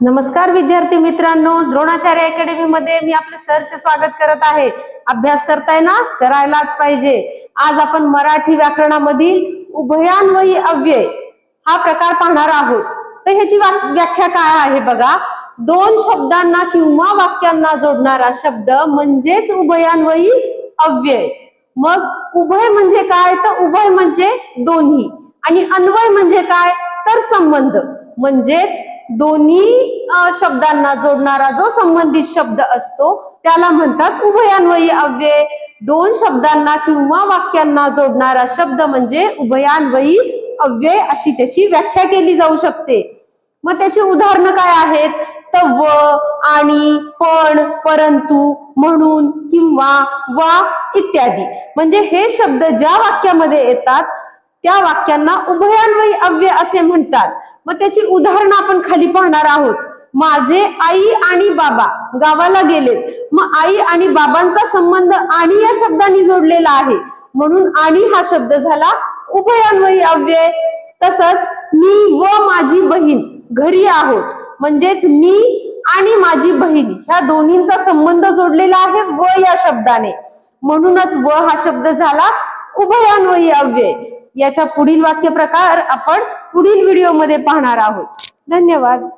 नमस्कार विद्यार्थी मित्रांनो द्रोणाचार्य अकॅडमी मध्ये मी आपले सहर्ष स्वागत करत आहे. अभ्यास करताय ना? करायलाच पाहिजे. आज आपण मराठी व्याकरणामधील उभयान्वयी अव्यय हा प्रकार पाहणार आहोत. तर ह्याची व्याख्या काय आहे बघा? दोन शब्दांना किंवा वाक्यांना जोडणारा शब्द म्हणजेच उभयान्वयी अव्यय. मग उभय म्हणजे काय? तर उभय म्हणजे दोन्ही. आणि अन्वय म्हणजे काय? तर संबंध. म्हणजेच दोन्ही शब्दांना जोडणारा जो संबंधित शब्द असतो त्याला म्हणतात उभयान्वयी अव्यय. दोन शब्दांना किंवा वाक्यांना जोडणारा शब्द म्हणजे उभयान्वयी अव्यय अशी त्याची व्याख्या केली जाऊ शकते. मग त्याची उदाहरणं काय आहेत? तर व आणि पण परंतु म्हणून किंवा वा इत्यादी. म्हणजे हे शब्द ज्या वाक्यामध्ये येतात त्या वाक्यांना उभयान्वयी अव्यय असे म्हणतात. मग त्याची उदाहरणं आपण खाली पाहणार आहोत. माझे आई आणि बाबा गावाला गेलेत. मग आई आणि बाबांचा संबंध आणि या शब्दांनी जोडलेला आहे. म्हणून आणि हा शब्द झाला उभयान्वयी अव्यय. तसंच मी व माझी बहीण घरी आहोत. म्हणजेच मी आणि माझी बहीण ह्या दोन्हींचा संबंध जोडलेला आहे व या शब्दाने. म्हणूनच व हा शब्द झाला उभयान्वयी अव्यय याच्या पुढील वाक्य प्रकार आपण पुढील व्हिडिओमध्ये पाहणार आहोत. धन्यवाद.